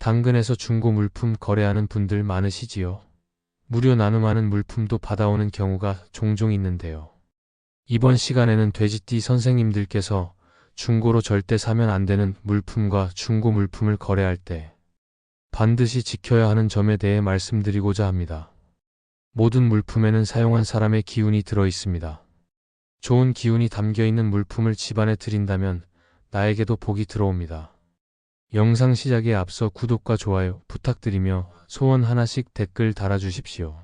당근에서 중고 물품 거래하는 분들 많으시지요. 무료 나눔하는 물품도 받아오는 경우가 종종 있는데요. 이번 시간에는 돼지띠 선생님들께서 중고로 절대 사면 안 되는 물품과 중고 물품을 거래할 때 반드시 지켜야 하는 점에 대해 말씀드리고자 합니다. 모든 물품에는 사용한 사람의 기운이 들어 있습니다. 좋은 기운이 담겨 있는 물품을 집안에 들인다면 나에게도 복이 들어옵니다. 영상 시작에 앞서 구독과 좋아요 부탁드리며 소원 하나씩 댓글 달아주십시오.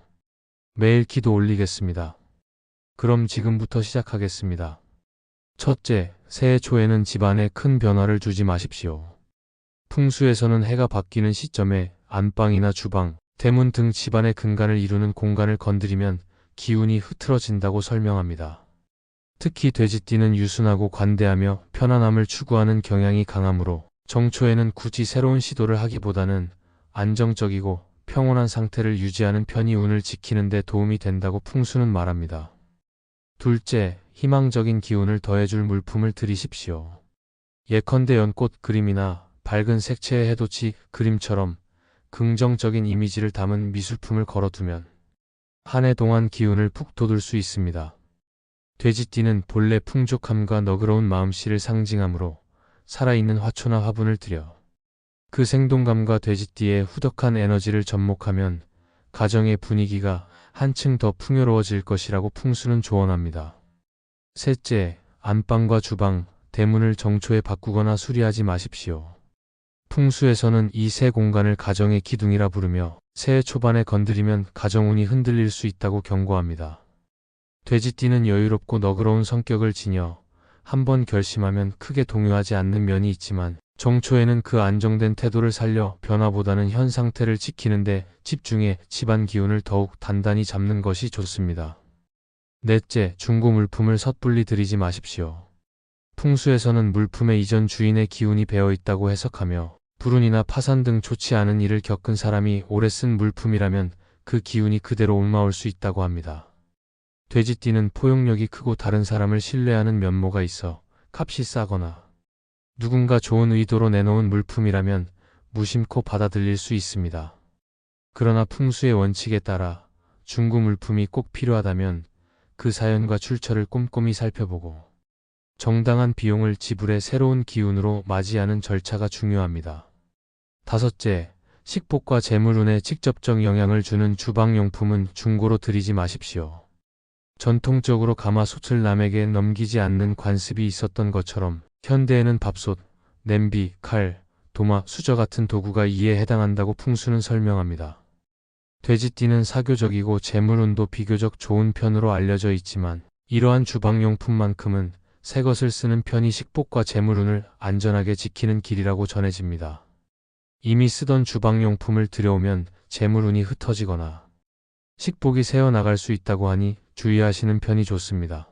매일 기도 올리겠습니다. 그럼 지금부터 시작하겠습니다. 첫째, 새해 초에는 집안에 큰 변화를 주지 마십시오. 풍수에서는 해가 바뀌는 시점에 안방이나 주방, 대문 등 집안의 근간을 이루는 공간을 건드리면 기운이 흐트러진다고 설명합니다. 특히 돼지띠는 유순하고 관대하며 편안함을 추구하는 경향이 강하므로 정초에는 굳이 새로운 시도를 하기보다는 안정적이고 평온한 상태를 유지하는 편이 운을 지키는 데 도움이 된다고 풍수는 말합니다. 둘째, 희망적인 기운을 더해줄 물품을 들이십시오. 예컨대 연꽃 그림이나 밝은 색채의 해돋이 그림처럼 긍정적인 이미지를 담은 미술품을 걸어두면 한 해 동안 기운을 푹 돋을 수 있습니다. 돼지띠는 본래 풍족함과 너그러운 마음씨를 상징하므로 살아있는 화초나 화분을 들여 그 생동감과 돼지띠의 후덕한 에너지를 접목하면 가정의 분위기가 한층 더 풍요로워질 것이라고 풍수는 조언합니다. 셋째, 안방과 주방, 대문을 정초에 바꾸거나 수리하지 마십시오. 풍수에서는 이 세 공간을 가정의 기둥이라 부르며 새해 초반에 건드리면 가정운이 흔들릴 수 있다고 경고합니다. 돼지띠는 여유롭고 너그러운 성격을 지녀 한번 결심하면 크게 동요하지 않는 면이 있지만 정초에는 그 안정된 태도를 살려 변화보다는 현 상태를 지키는데 집중해 집안 기운을 더욱 단단히 잡는 것이 좋습니다. 넷째, 중고 물품을 섣불리 들이지 마십시오. 풍수에서는 물품의 이전 주인의 기운이 배어 있다고 해석하며 불운이나 파산 등 좋지 않은 일을 겪은 사람이 오래 쓴 물품이라면 그 기운이 그대로 옮아올 수 있다고 합니다. 돼지띠는 포용력이 크고 다른 사람을 신뢰하는 면모가 있어 값이 싸거나 누군가 좋은 의도로 내놓은 물품이라면 무심코 받아들일 수 있습니다. 그러나 풍수의 원칙에 따라 중고 물품이 꼭 필요하다면 그 사연과 출처를 꼼꼼히 살펴보고 정당한 비용을 지불해 새로운 기운으로 맞이하는 절차가 중요합니다. 다섯째, 식복과 재물운에 직접적 영향을 주는 주방용품은 중고로 들이지 마십시오. 전통적으로 가마솥을 남에게 넘기지 않는 관습이 있었던 것처럼 현대에는 밥솥, 냄비, 칼, 도마, 수저 같은 도구가 이에 해당한다고 풍수는 설명합니다. 돼지띠는 사교적이고 재물운도 비교적 좋은 편으로 알려져 있지만 이러한 주방용품만큼은 새 것을 쓰는 편이 식복과 재물운을 안전하게 지키는 길이라고 전해집니다. 이미 쓰던 주방용품을 들여오면 재물운이 흩어지거나 식복이 새어나갈 수 있다고 하니 주의하시는 편이 좋습니다.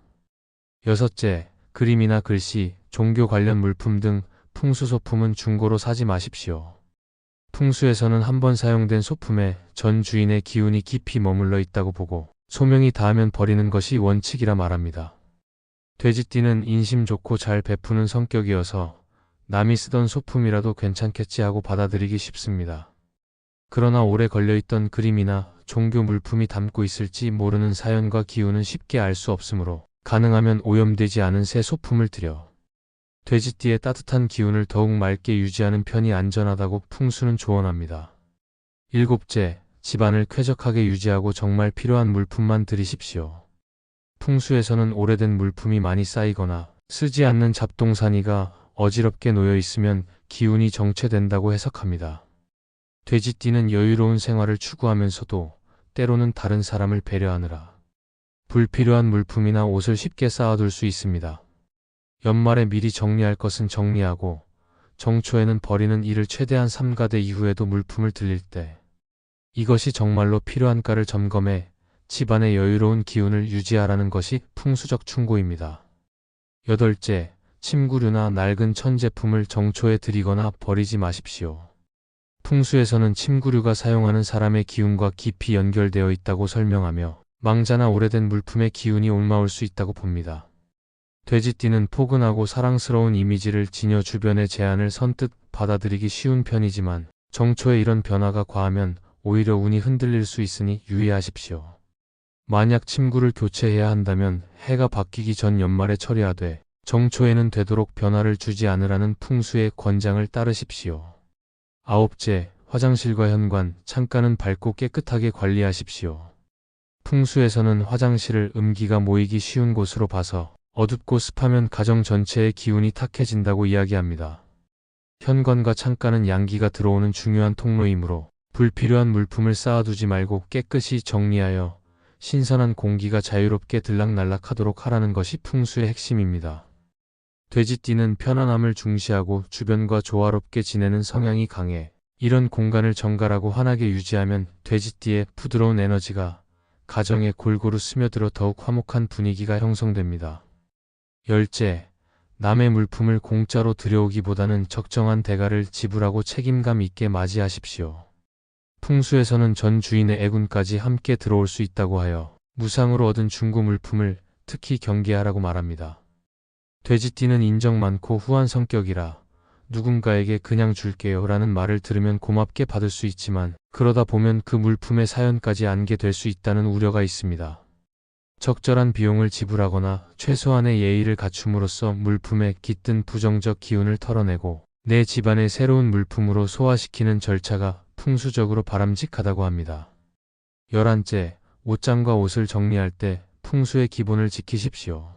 여섯째, 그림이나 글씨, 종교 관련 물품 등 풍수 소품은 중고로 사지 마십시오. 풍수에서는 한 번 사용된 소품에 전 주인의 기운이 깊이 머물러 있다고 보고 소명이 닿으면 버리는 것이 원칙이라 말합니다. 돼지띠는 인심 좋고 잘 베푸는 성격이어서 남이 쓰던 소품이라도 괜찮겠지 하고 받아들이기 쉽습니다. 그러나 오래 걸려있던 그림이나 종교 물품이 담고 있을지 모르는 사연과 기운은 쉽게 알 수 없으므로 가능하면 오염되지 않은 새 소품을 들여 돼지띠의 따뜻한 기운을 더욱 맑게 유지하는 편이 안전하다고 풍수는 조언합니다. 일곱째, 집안을 쾌적하게 유지하고 정말 필요한 물품만 들이십시오. 풍수에서는 오래된 물품이 많이 쌓이거나 쓰지 않는 잡동사니가 어지럽게 놓여 있으면 기운이 정체된다고 해석합니다. 돼지띠는 여유로운 생활을 추구하면서도 때로는 다른 사람을 배려하느라 불필요한 물품이나 옷을 쉽게 쌓아둘 수 있습니다. 연말에 미리 정리할 것은 정리하고 정초에는 버리는 일을 최대한 삼가대 이후에도 물품을 들릴 때 이것이 정말로 필요한가를 점검해 집안의 여유로운 기운을 유지하라는 것이 풍수적 충고입니다. 여덟째, 침구류나 낡은 천 제품을 정초에 들이거나 버리지 마십시오. 풍수에서는 침구류가 사용하는 사람의 기운과 깊이 연결되어 있다고 설명하며 망자나 오래된 물품의 기운이 옮아올 수 있다고 봅니다. 돼지띠는 포근하고 사랑스러운 이미지를 지녀 주변의 제안을 선뜻 받아들이기 쉬운 편이지만 정초에 이런 변화가 과하면 오히려 운이 흔들릴 수 있으니 유의하십시오. 만약 침구를 교체해야 한다면 해가 바뀌기 전 연말에 처리하되 정초에는 되도록 변화를 주지 않으라는 풍수의 권장을 따르십시오. 아홉째, 화장실과 현관, 창가는 밝고 깨끗하게 관리하십시오. 풍수에서는 화장실을 음기가 모이기 쉬운 곳으로 봐서 어둡고 습하면 가정 전체의 기운이 탁해진다고 이야기합니다. 현관과 창가는 양기가 들어오는 중요한 통로이므로 불필요한 물품을 쌓아두지 말고 깨끗이 정리하여 신선한 공기가 자유롭게 들락날락하도록 하라는 것이 풍수의 핵심입니다. 돼지띠는 편안함을 중시하고 주변과 조화롭게 지내는 성향이 강해 이런 공간을 정갈하고 환하게 유지하면 돼지띠의 부드러운 에너지가 가정에 골고루 스며들어 더욱 화목한 분위기가 형성됩니다. 열째, 남의 물품을 공짜로 들여오기보다는 적정한 대가를 지불하고 책임감 있게 맞이하십시오. 풍수에서는 전 주인의 애군까지 함께 들어올 수 있다고 하여 무상으로 얻은 중고 물품을 특히 경계하라고 말합니다. 돼지띠는 인정 많고 후한 성격이라 누군가에게 그냥 줄게요 라는 말을 들으면 고맙게 받을 수 있지만 그러다 보면 그 물품의 사연까지 안게 될 수 있다는 우려가 있습니다. 적절한 비용을 지불하거나 최소한의 예의를 갖춤으로써 물품에 깃든 부정적 기운을 털어내고 내 집안의 새로운 물품으로 소화시키는 절차가 풍수적으로 바람직하다고 합니다. 열한째, 옷장과 옷을 정리할 때 풍수의 기본을 지키십시오.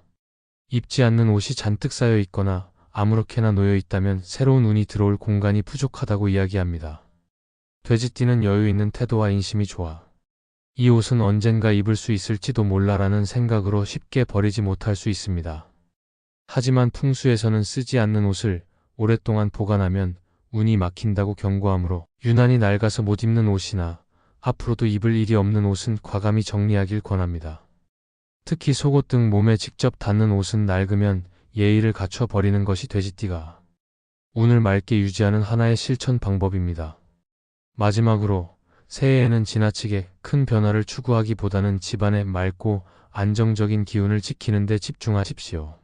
입지 않는 옷이 잔뜩 쌓여 있거나 아무렇게나 놓여 있다면 새로운 운이 들어올 공간이 부족하다고 이야기합니다. 돼지띠는 여유 있는 태도와 인심이 좋아. 이 옷은 언젠가 입을 수 있을지도 몰라라는 생각으로 쉽게 버리지 못할 수 있습니다. 하지만 풍수에서는 쓰지 않는 옷을 오랫동안 보관하면 운이 막힌다고 경고하므로 유난히 낡아서 못 입는 옷이나 앞으로도 입을 일이 없는 옷은 과감히 정리하길 권합니다. 특히 속옷 등 몸에 직접 닿는 옷은 낡으면 예의를 갖춰 버리는 것이 돼지띠가 운을 맑게 유지하는 하나의 실천 방법입니다. 마지막으로 새해에는 지나치게 큰 변화를 추구하기보다는 집안의 맑고 안정적인 기운을 지키는 데 집중하십시오.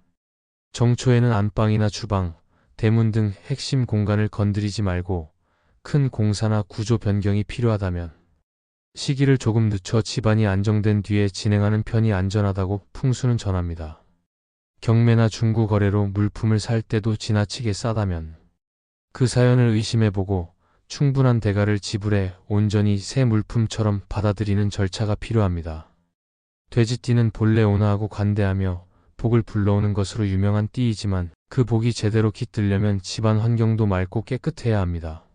정초에는 안방이나 주방, 대문 등 핵심 공간을 건드리지 말고 큰 공사나 구조 변경이 필요하다면 시기를 조금 늦춰 집안이 안정된 뒤에 진행하는 편이 안전하다고 풍수는 전합니다. 경매나 중고 거래로 물품을 살 때도 지나치게 싸다면 그 사연을 의심해보고 충분한 대가를 지불해 온전히 새 물품처럼 받아들이는 절차가 필요합니다. 돼지띠는 본래 온화하고 관대하며 복을 불러오는 것으로 유명한 띠이지만 그 복이 제대로 깃들려면 집안 환경도 맑고 깨끗해야 합니다.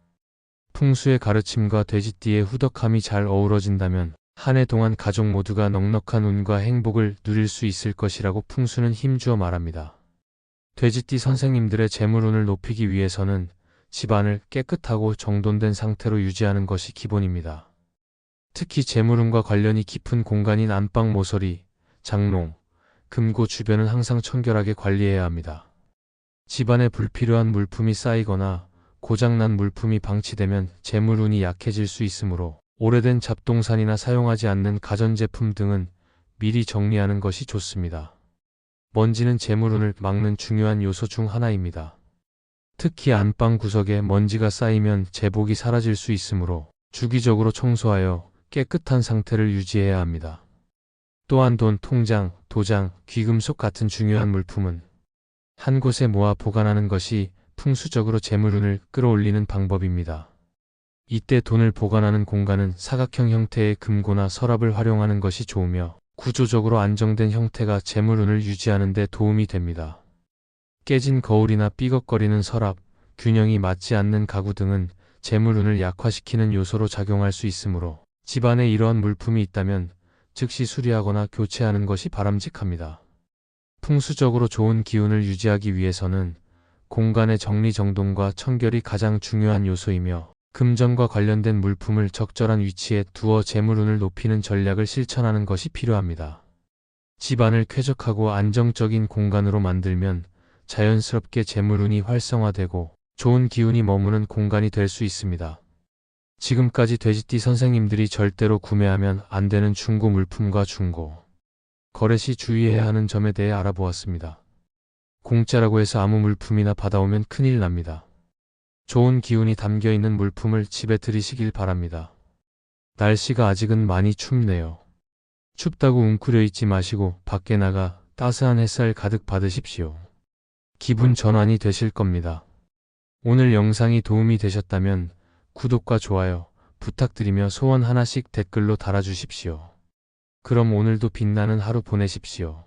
풍수의 가르침과 돼지띠의 후덕함이 잘 어우러진다면 한 해 동안 가족 모두가 넉넉한 운과 행복을 누릴 수 있을 것이라고 풍수는 힘주어 말합니다. 돼지띠 선생님들의 재물운을 높이기 위해서는 집안을 깨끗하고 정돈된 상태로 유지하는 것이 기본입니다. 특히 재물운과 관련이 깊은 공간인 안방 모서리, 장롱, 금고 주변은 항상 청결하게 관리해야 합니다. 집안에 불필요한 물품이 쌓이거나 고장난 물품이 방치되면 재물운이 약해질 수 있으므로 오래된 잡동산이나 사용하지 않는 가전제품 등은 미리 정리하는 것이 좋습니다. 먼지는 재물운을 막는 중요한 요소 중 하나입니다. 특히 안방 구석에 먼지가 쌓이면 제복이 사라질 수 있으므로 주기적으로 청소하여 깨끗한 상태를 유지해야 합니다. 또한 돈, 통장, 도장, 귀금속 같은 중요한 물품은 한 곳에 모아 보관하는 것이 풍수적으로 재물운을 끌어올리는 방법입니다. 이때 돈을 보관하는 공간은 사각형 형태의 금고나 서랍을 활용하는 것이 좋으며 구조적으로 안정된 형태가 재물운을 유지하는 데 도움이 됩니다. 깨진 거울이나 삐걱거리는 서랍, 균형이 맞지 않는 가구 등은 재물운을 약화시키는 요소로 작용할 수 있으므로 집안에 이러한 물품이 있다면 즉시 수리하거나 교체하는 것이 바람직합니다. 풍수적으로 좋은 기운을 유지하기 위해서는 공간의 정리정돈과 청결이 가장 중요한 요소이며 금전과 관련된 물품을 적절한 위치에 두어 재물운을 높이는 전략을 실천하는 것이 필요합니다. 집안을 쾌적하고 안정적인 공간으로 만들면 자연스럽게 재물운이 활성화되고 좋은 기운이 머무는 공간이 될 수 있습니다. 지금까지 돼지띠 선생님들이 절대로 구매하면 안 되는 중고 물품과 중고 거래 시 주의해야 하는 점에 대해 알아보았습니다. 공짜라고 해서 아무 물품이나 받아오면 큰일 납니다. 좋은 기운이 담겨 있는 물품을 집에 들이시길 바랍니다. 날씨가 아직은 많이 춥네요. 춥다고 웅크려 있지 마시고 밖에 나가 따스한 햇살 가득 받으십시오. 기분 전환이 되실 겁니다. 오늘 영상이 도움이 되셨다면 구독과 좋아요 부탁드리며 소원 하나씩 댓글로 달아주십시오. 그럼 오늘도 빛나는 하루 보내십시오.